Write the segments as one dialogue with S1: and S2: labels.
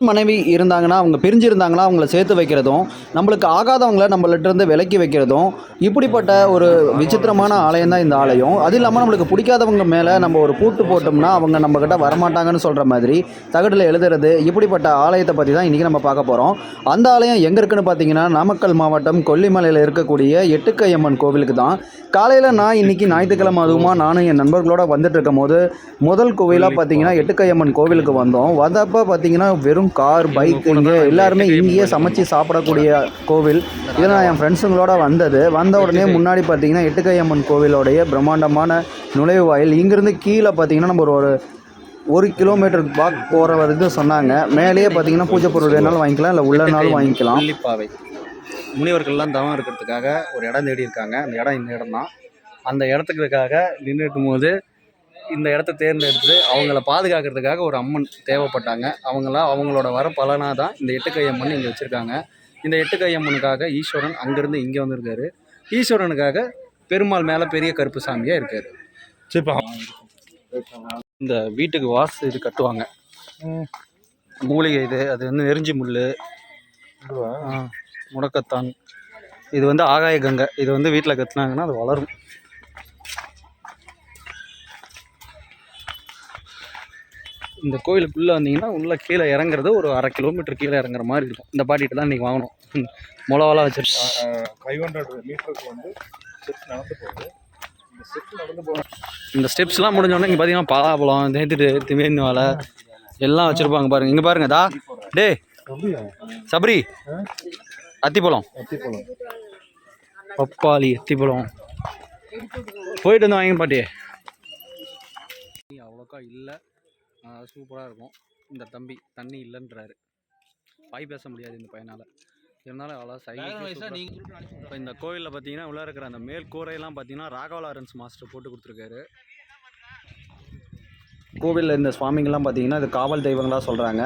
S1: மனைவி இருந்தாங்கன்னா அவங்க பிரிஞ்சிருந்தாங்கன்னா அவங்கள சேர்த்து வைக்கிறதும் நம்மளுக்கு ஆகாதவங்கள நம்மள்ட்ட இருந்து விலக்கி வைக்கிறதும் இப்படிப்பட்ட ஒரு விசித்திரமான ஆலயம் தான் இந்த ஆலயம். அது இல்லாமல் நம்மளுக்கு பிடிக்காதவங்க மேலே நம்ம ஒரு பூட்டு போட்டோம்னா அவங்க நம்மக்கிட்ட வரமாட்டாங்கன்னு சொல்கிற மாதிரி தகடில் எழுதுறது இப்படிப்பட்ட ஆலயத்தை பற்றி தான் இன்றைக்கி நம்ம பார்க்க போகிறோம் அந்த ஆலயம் எங்கே இருக்குன்னு பார்த்தீங்கன்னா நாமக்கல் மாவட்டம் கொல்லிமலையில் இருக்கக்கூடிய எட்டுக்கையம்மன் கோவிலுக்கு தான். காலையில் நான் இன்றைக்கி ஞாயிற்றுக்கிழமை அதுவுமா நானும் என் நண்பர்களோடு வந்துட்டு இருக்கும் போது முதல் கோவிலாக பார்த்தீங்கன்னா எட்டுக்கையம்மன் கோவிலுக்கு வந்தோம். வந்தப்போ பார்த்தீங்கன்னா வெறும் கார் பைக் இங்கே எல்லாருமே இங்கேயே சமைச்சு சாப்பிடக்கூடிய கோவில். இது நான் என் ஃப்ரெண்ட்ஸுங்களோட வந்தது. வந்த உடனே முன்னாடி பார்த்தீங்கன்னா எட்டுக்கையம்மன் கோவிலோடைய பிரம்மாண்டமான நுழைவாயில். இங்கேருந்து கீழே பார்த்தீங்கன்னா நம்ம ஒரு ஒரு கிலோமீட்டர் வாக் போகிற வரைக்கும் சொன்னாங்க. மேலேயே பார்த்தீங்கன்னா பூஜை பொருள் வேணாலும் வாங்கிக்கலாம் இல்லை உள்ளனாலும் வாங்கிக்கலாம்.
S2: வெள்ளிப்பாவை முனிவர்கள்லாம் தவம் இருக்கிறதுக்காக ஒரு இடம் தேடி இருக்காங்க அந்த இடம் இந்த இடம் தான் அந்த இடத்துக்காக நின்றுட்டும் போது இந்த இடத்த தேர்ந்தெடுத்து அவங்கள பாதுகாக்கிறதுக்காக ஒரு அம்மன் தேவைப்பட்டாங்க. அவங்களாம் அவங்களோட வர பலனாக தான் இந்த எட்டுக்கை அம்மன் இங்கே வச்சுருக்காங்க. இந்த எட்டுக்கை அம்மனுக்காக ஈஸ்வரன் அங்கேருந்து இங்கே வந்திருக்காரு. ஈஸ்வரனுக்காக பெருமாள் மேலே பெரிய கருப்பு சாமியாக இருக்காரு. இந்த வீட்டுக்கு வாசு இது கட்டுவாங்க. மூலிகை இது அது வந்து நெருஞ்சி முள் முடக்கத்தான். இது வந்து ஆகாய கங்கை. இது வந்து வீட்டில் கத்துனாங்கன்னா அது வளரும். இந்த கோயிலுக்குள்ளே வந்தீங்கன்னா உள்ளே கீழே இறங்குறது ஒரு அரை கிலோமீட்டர் கீழே இறங்குற மாதிரி இருக்கும். இந்த பாட்டிட்டு தான் இன்றைக்கி வாங்கணும். ம், மிளகாலாம் வச்சிருக்கோம்
S3: ஃபைவ் ஹண்ட்ரட் மீட்டருக்கு வந்து ஸ்டெப்ஸ் நடந்து போகுது. இந்த ஸ்டெப்ஸ் நடந்து போக
S2: இந்த ஸ்டெப்ஸ்லாம் முடிஞ்சோடனே இங்கே பார்த்தீங்கன்னா பலாப்பழம் தேத்துட்டு திமேந்து வாழை எல்லாம் வச்சுருப்பாங்க பாருங்க. இங்கே பாருங்க தா. டே சபரி அத்திப்பழம்.
S3: அத்திப்பழம்.
S2: பப்பாளி அத்திப்பழம். போயிட்டு வந்து வாங்கி பாட்டி. அவ்வளோக்கா இல்லை. சூப்பராக இருக்கும். இந்த தம்பி தண்ணி இல்லைன்றாரு. வாய் பேச முடியாது இந்த பையனால். இருந்தாலும் அவ்வளோ சைக்கிள் இப்போ இந்த கோயிலில் பார்த்தீங்கன்னா உள்ளே இருக்கிற அந்த மேல் கூரையெல்லாம் பார்த்தீங்கன்னா ராகவலாரன்ஸ் மாஸ்டர் போட்டு கொடுத்துருக்காரு.
S1: கோவிலில் இந்த சுவாமிங்கள்லாம் பார்த்தீங்கன்னா இது காவல் தெய்வங்களாக சொல்கிறாங்க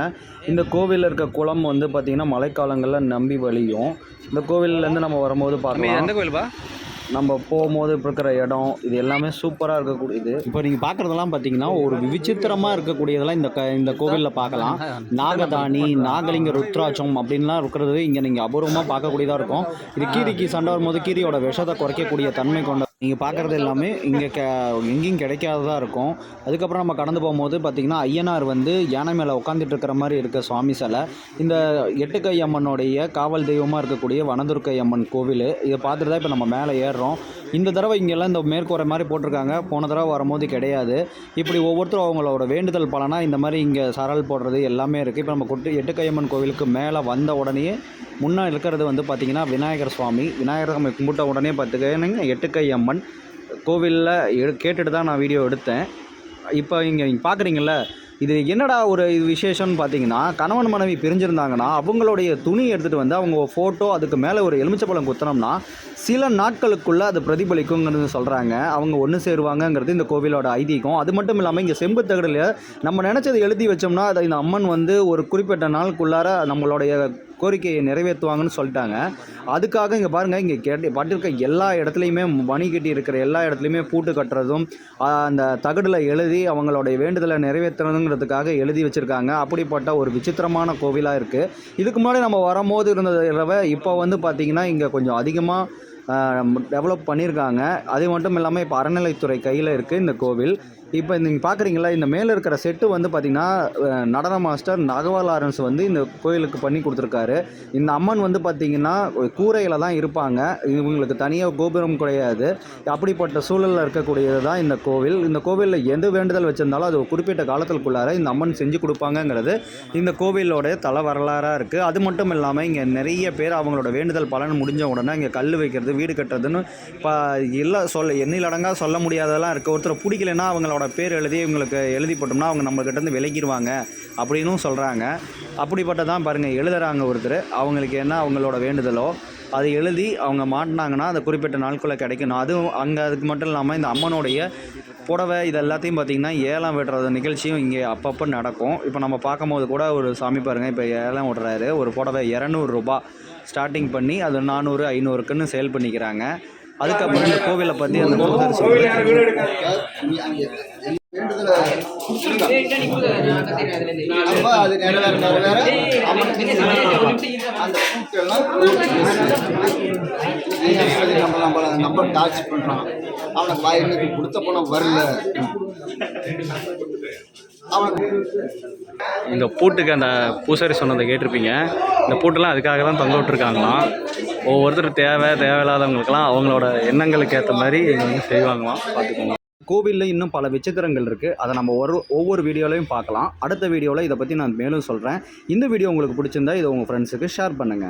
S1: இந்த கோவிலில் இருக்க குளம் வந்து பார்த்தீங்கன்னா மழைக்காலங்களில் நம்பி வழியும். இந்த கோவில்லேருந்து நம்ம வரும்போது பார்க்கலாம்.
S2: எந்த கோயில்பா
S1: நம்ம போகும்போது இப்போ இருக்கிற இடம் இது எல்லாமே சூப்பராக இருக்கக்கூடியது. இப்போ நீங்கள் பார்க்குறதெல்லாம் பார்த்தீங்கன்னா ஒரு விசித்திரமாக இருக்கக்கூடியதெல்லாம் இந்த க இந்த கோவிலில் பார்க்கலாம் நாகதானி நாகலிங்க ருத்ராட்சம் அப்படின்லாம் இருக்கிறது இங்கே நீங்கள் அபூர்வமாக பார்க்கக்கூடியதாக இருக்கும். இது கீரிக்கு சண்டை வரும்போது கீரியோட விஷத்தை குறைக்கக்கூடிய தன்மை கொண்ட நீங்கள் பார்க்குறது எல்லாமே இங்கே க எங்கேயும் கிடைக்காததாக இருக்கும். அதுக்கப்புறம் நம்ம கடந்து போகும்போது பார்த்திங்கன்னா ஐயனார் வந்து யானை மேலே உட்காந்துட்டு இருக்கிற மாதிரி இருக்க சுவாமி சிலை. இந்த எட்டுக்கை அம்மனுடைய காவல் தெய்வமாக இருக்கக்கூடிய வனதுர்க்கை அம்மன் கோவில். இதை பார்த்துட்டு தான் இப்போ நம்ம மேலே ஏறுறோம். இந்த தடவை இங்கெல்லாம் இந்த மேற்கூரை மாதிரி போட்டிருக்காங்க. போன தடவை வரும்போது கிடையாது. இப்படி ஒவ்வொருத்தரும் அவங்களோட வேண்டுதல் பலனாக இந்த மாதிரி இங்கே சரல் போடுறது எல்லாமே இருக்குது இப்போ நம்ம கொட்டு எட்டுக்கையம்மன் கோவிலுக்கு மேலே வந்த உடனே முன்னே இருக்கிறது வந்து பார்த்திங்கன்னா விநாயகர் சுவாமி. விநாயகர் சுவாமி கும்பிட்ட உடனே பார்த்துக்கிங்க எட்டுக்கை அம்மன் கோவிலில் எடு கேட்டுட்டு தான் நான் வீடியோ எடுத்தேன். இப்போ இங்கே நீங்கள் பார்க்குறீங்கள இது என்னடா ஒரு இது விசேஷம்னு பார்த்தீங்கன்னா கணவன் மனைவி பிரிஞ்சிருந்தாங்கன்னா அவங்களுடைய துணி எடுத்துகிட்டு வந்து அவங்க ஃபோட்டோ அதுக்கு மேலே ஒரு எலுமிச்சப்பழம் குத்தினோம்னா சில நாட்களுக்குள்ளே அது பிரதிபலிக்குங்கிறது சொல்கிறாங்க அவங்க ஒன்று சேருவாங்கங்கிறது இந்த கோவிலோட ஐதீகம். அது மட்டும் இல்லாமல் இங்கே செம்பு தகடில் நம்ம நினச்சதை எழுதி வச்சோம்னா அதை இந்த அம்மன் வந்து ஒரு குறிப்பிட்ட நாளுக்குள்ளார நம்மளுடைய கோரிக்கையை நிறைவேற்றுவாங்கன்னு சொல்லிட்டாங்க. அதுக்காக இங்கே பாருங்கள் இங்கே கேட்டு பட்டிருக்க எல்லா இடத்துலையுமே மணி கட்டி இருக்கிற எல்லா இடத்துலையுமே பூட்டு கட்டுறதும் அந்த தகடில் எழுதி அவங்களுடைய வேண்டுதலை நிறைவேற்றணுங்கிறதுக்காக எழுதி வச்சுருக்காங்க. அப்படிப்பட்ட ஒரு விசித்திரமான கோவிலாக இருக்குது இதுக்கு முன்னாடி நம்ம வரும்போது இருந்ததை இப்போ வந்து பார்த்திங்கன்னா இங்கே கொஞ்சம் அதிகமாக டெவலப் பண்ணியிருக்காங்க அது மட்டும் இல்லாமல் இப்போ அறநிலைத்துறை கையில் இருக்குது இந்த கோவில். இப்போ நீங்கள் பார்க்குறீங்களா இந்த மேலே இருக்கிற செட்டு வந்து பார்த்திங்கன்னா நடன மாஸ்டர் நகவா லாரன்ஸ் வந்து இந்த கோயிலுக்கு பண்ணி கொடுத்துருக்காரு. இந்த அம்மன் வந்து பார்த்திங்கன்னா கூரையில் தான் இருப்பாங்க. இவங்களுக்கு தனியாக கோபுரம் கிடையாது. அப்படிப்பட்ட சூழலில் இருக்கக்கூடியது தான் இந்த கோவில். இந்த கோவிலில் எந்த வேண்டுதல் வச்சுருந்தாலும் அது குறிப்பிட்ட காலத்துக்குள்ளார இந்த அம்மன் செஞ்சு கொடுப்பாங்கங்கிறது இந்த கோவிலோட தல வரலாறாக இருக்குது அது மட்டும் இல்லாமல் இங்கே நிறைய பேர் அவங்களோட வேண்டுதல் பலன் முடிஞ்ச உடனே இங்கே கல் வைக்கிறது வீடு கட்டுறதுன்னு இப்போ இல்லை சொல்ல எண்ணிலடங்காக சொல்ல முடியாததெல்லாம் இருக்குது ஒருத்தர் பிடிக்கலன்னா அவங்களோட பேர் எழுதி இவங்களுக்கு எழுதி போட்டோம்னா அவங்க நம்மக்கிட்டேருந்து விலகிடுவாங்க அப்படின்னும் சொல்கிறாங்க அப்படிப்பட்டதான் பாருங்கள் எழுதுகிறாங்க ஒருத்தர். அவங்களுக்கு என்ன அவங்களோட வேண்டுதலோ அதை எழுதி அவங்க மாட்டினாங்கன்னா அந்த குறிப்பிட்ட நாட்குள்ளே கிடைக்கணும். அதுவும் அங்கே அதுக்கு மட்டும் இல்லாமல் இந்த அம்மனுடைய புடவை இது எல்லாத்தையும் பார்த்திங்கன்னா ஏலம் விடுறது நிகழ்ச்சியும் இங்கே அப்பப்போ நடக்கும் இப்போ நம்ம பார்க்கும்போது கூட ஒரு சாமி பாருங்கள் இப்போ ஏலம் விடுறாரு ஒரு புடவை இரநூறுபா ஸ்டார்டிங் பண்ணி அது நானூறு ஐநூறுக்குன்னு சேல் பண்ணிக்கிறாங்க அதுக்கப்புறம் இந்த கோவிலை பற்றி அந்த தூதர் சொல்லி
S4: அப்ப அது நிறைவேற நிறைவேற அந்த பூட்டெல்லாம் நம்ம நம்ம நம்ம டார்ச் பண்றான். அவனுக்கு வாய் இன்னைக்கு கொடுத்த பணம் வரல.
S2: இந்த பூட்டுக்கு அந்த பூசாரி சொன்னதை கேட்டிருப்பீங்க. இந்த பூட்டெல்லாம் அதுக்காக தான் தொங்க விட்டுருக்காங்களாம் ஒவ்வொருத்தர் தேவை தேவையில்லாதவங்களுக்கெல்லாம் அவங்களோட எண்ணங்களுக்கு ஏற்ற மாதிரி இங்க வந்து செய்வாங்களாம். பார்த்துக்கோங்க.
S1: கோவிலில் இன்னும் பல விசித்திரங்கள் இருக்குது அதை நம்ம ஒரு ஒவ்வொரு வீடியோலையும் பார்க்கலாம். அடுத்த வீடியோவில் இதை பற்றி நான் மேலும் சொல்கிறேன் இந்த வீடியோ உங்களுக்கு பிடிச்சிருந்தா இதை உங்கள் ஃப்ரெண்ட்ஸுக்கு ஷேர் பண்ணுங்கள்